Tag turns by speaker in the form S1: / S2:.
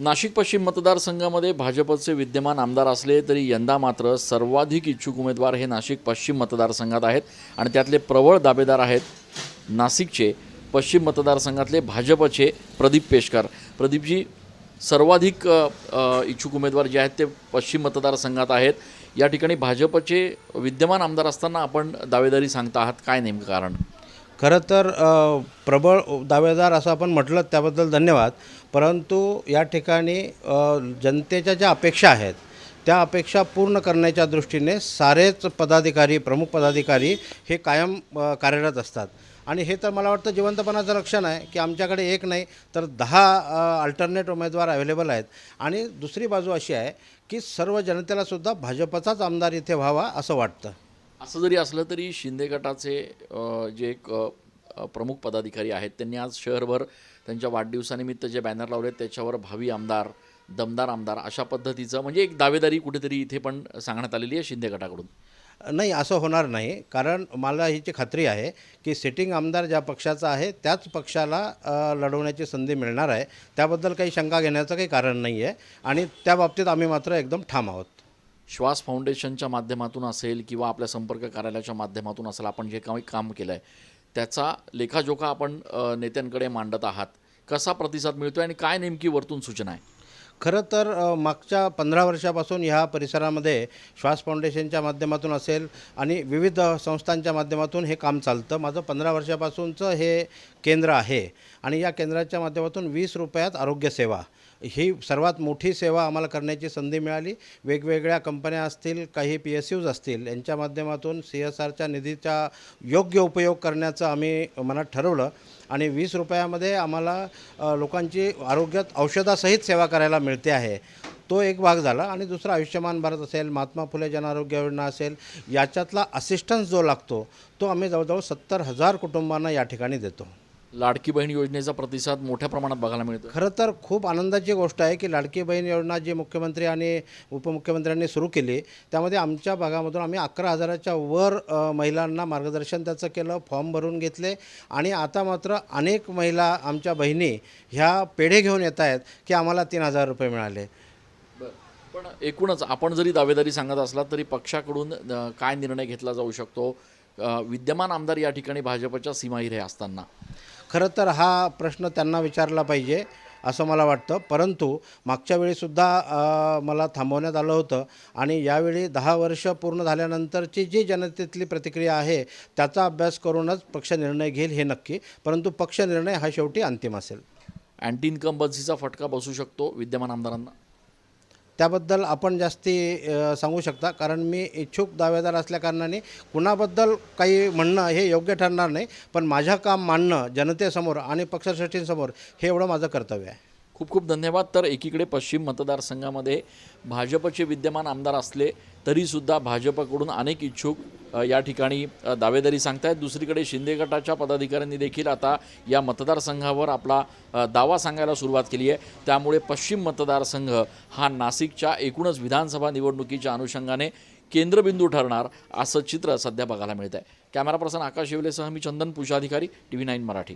S1: नाशिक पश्चिम मतदारसंघामध्ये भाजपचे विद्यमान आमदार असले तरी यंदा मात्र सर्वाधिक इच्छुक उमेदवार हे नाशिक पश्चिम मतदारसंघात आहेत आणि त्यातले प्रबळ दावेदार आहेत नाशिकचे पश्चिम मतदारसंघातले भाजपचे प्रदीप पेशकर. प्रदीपजी सर्वाधिक इच्छुक उमेदवार जे आहेत ते पश्चिम मतदारसंघात आहेत. या ठिकाणी भाजपचे विद्यमान आमदार असताना आपण दावेदारी सांगता आहात. काय नेमकं कारण?
S2: खरं तर प्रबळ दावेदार असं आपण म्हटलं त्याबद्दल धन्यवाद. परंतु या ठिकाणी जनतेच्या ज्या अपेक्षा आहेत त्या अपेक्षा पूर्ण करण्याच्या दृष्टीने सारेच पदाधिकारी प्रमुख पदाधिकारी हे कायम कार्यरत असतात. आणि हे तर मला वाटतं जिवंतपणाचं लक्षण आहे की आमच्याकडे एक नाही तर दहा अल्टरनेट उमेदवार अवेलेबल आहेत. आणि दुसरी बाजू अशी आहे की सर्व जनतेलासुद्धा भाजपचाच आमदार इथे व्हावा असं वाटतं.
S1: असं जरी असलं तरी शिंदे गटाचे जे एक प्रमुख पदाधिकारी आहेत त्यांनी आज शहरभर त्यांच्या वाढदिवसानिमित्त जे बॅनर लावले त्याच्यावर भावी आमदार दमदार आमदार अशा पद्धतीचं म्हणजे एक दावेदारी कुठेतरी इथे पण सांगण्यात आलेली आहे शिंदे गटाकडून.
S2: नाही असं होणार नाही. कारण मला ह्याची खात्री आहे की सिटिंग आमदार ज्या पक्षाचा आहे त्याच पक्षाला लढवण्याची संधी मिळणार आहे. त्याबद्दल काही शंका घेण्याचं काही कारण नाही आहे आणि त्या बाबतीत आम्ही मात्र एकदम ठाम आहोत.
S1: श्वास फाउंडेशनच्या माध्यमातून असेल किंवा आपल्या संपर्क कार्यालयाच्या माध्यमातून असेल आपण जे काही काम केलं आहे त्याचा लेखाजोखा आपण नेत्यांकडे मांडत आहात. कसा प्रतिसाद मिळतो आणि काय नेमकी वरतून सूचना आहे?
S2: खरं तर मागच्या पंधरा वर्षापासून ह्या परिसरामध्ये श्वास फाउंडेशनच्या माध्यमातून असेल आणि विविध संस्थांच्या माध्यमातून हे काम चालतं. माझं पंधरा वर्षापासूनचं हे केंद्र आहे आणि या केंद्राच्या माध्यमातून वीस रुपयात आरोग्यसेवा ही सर्वात मोठी सेवा आम्हाला करण्याची संधी मिळाली. वेगवेगळ्या कंपन्या असतील काही पी एस यूज असतील यांच्या माध्यमातून सी एस आरच्या निधीचा योग्य उपयोग करण्याचं आम्ही मनात ठरवलं आणि वीस रुपयामध्ये आम्हाला लोकांची आरोग्यात औषधासहित सेवा करायला मिळते आहे. तो एक भाग झाला आणि दुसरा आयुष्यमान भारत असेल महात्मा फुले जनआरोग्य योजना असेल याच्यातला असिस्टन्स जो लागतो तो आम्ही जवळजवळ सत्तर हजार कुटुंबांना या ठिकाणी देतो.
S1: लाडकी बहीण योजनेचा प्रतिसाद मोठ्या प्रमाणात बघायला मिळतो
S2: खरं तर खूप आनंदाची गोष्ट आहे की लाडकी बहीण योजना जी मुख्यमंत्री आणि उपमुख्यमंत्र्यांनी सुरू केली त्यामध्ये आमच्या भागामधून आम्ही अकरा हजाराच्या वर महिलांना मार्गदर्शन त्याचं केलं फॉर्म भरून घेतले आणि आता मात्र अनेक महिला आमच्या बहिणी ह्या पेढे घेऊन येत आहेत की आम्हाला तीन हजार रुपये मिळाले.
S1: पण एकूणच आपण जरी दावेदारी सांगत असला तरी पक्षाकडून काय निर्णय घेतला जाऊ शकतो? विद्यमान आमदार या ठिकाणी भाजपच्या सीमाहिरे असताना.
S2: खरं तर हा प्रश्न त्यांना विचारला पाहिजे असं मला वाटतं. परंतु मागच्या वेळीसुद्धा मला थांबवण्यात आलं होतं आणि यावेळी दहा वर्ष पूर्ण झाल्यानंतरची जी जनतेतली प्रतिक्रिया आहे त्याचा अभ्यास करूनच पक्ष निर्णय घेईल हे नक्की. परंतु पक्ष निर्णय हा शेवटी अंतिम असेल.
S1: अँटी इन्कम्बन्सीचा फटका बसू शकतो विद्यमान आमदारांना.
S2: त्याबद्दल आपण जास्ती सांगू शकता. कारण मी इच्छुक दावेदार असल्याकारणाने कुणाबद्दल काही म्हणणं हे योग्य ठरणार नाही. पण माझं काम मांडणं जनतेसमोर आणि पक्षश्रेष्ठींसमोर हे एवढं माझं कर्तव्य आहे.
S1: खूप खूप धन्यवाद. तर एकीकडे पश्चिम मतदारसंघामध्ये भाजपचे विद्यमान आमदार असले तरीसुद्धा भाजपकडून अनेक इच्छुक या ठिकाणी दावेदारी सांगतायत. दुसरीकडे शिंदे गटाच्या पदाधिकाऱ्यांनी देखील आता या मतदारसंघावर आपला दावा सांगायला सुरुवात केली आहे. त्यामुळे पश्चिम मतदारसंघ हा नाशिकच्या एकूणच विधानसभा निवडणुकीच्या अनुषंगाने केंद्रबिंदू ठरणार असं चित्र सध्या बघायला मिळत आहे कॅमेरा पर्सन आकाश येवलेसह मी Chandan Pushadhikari T V nine Marathi.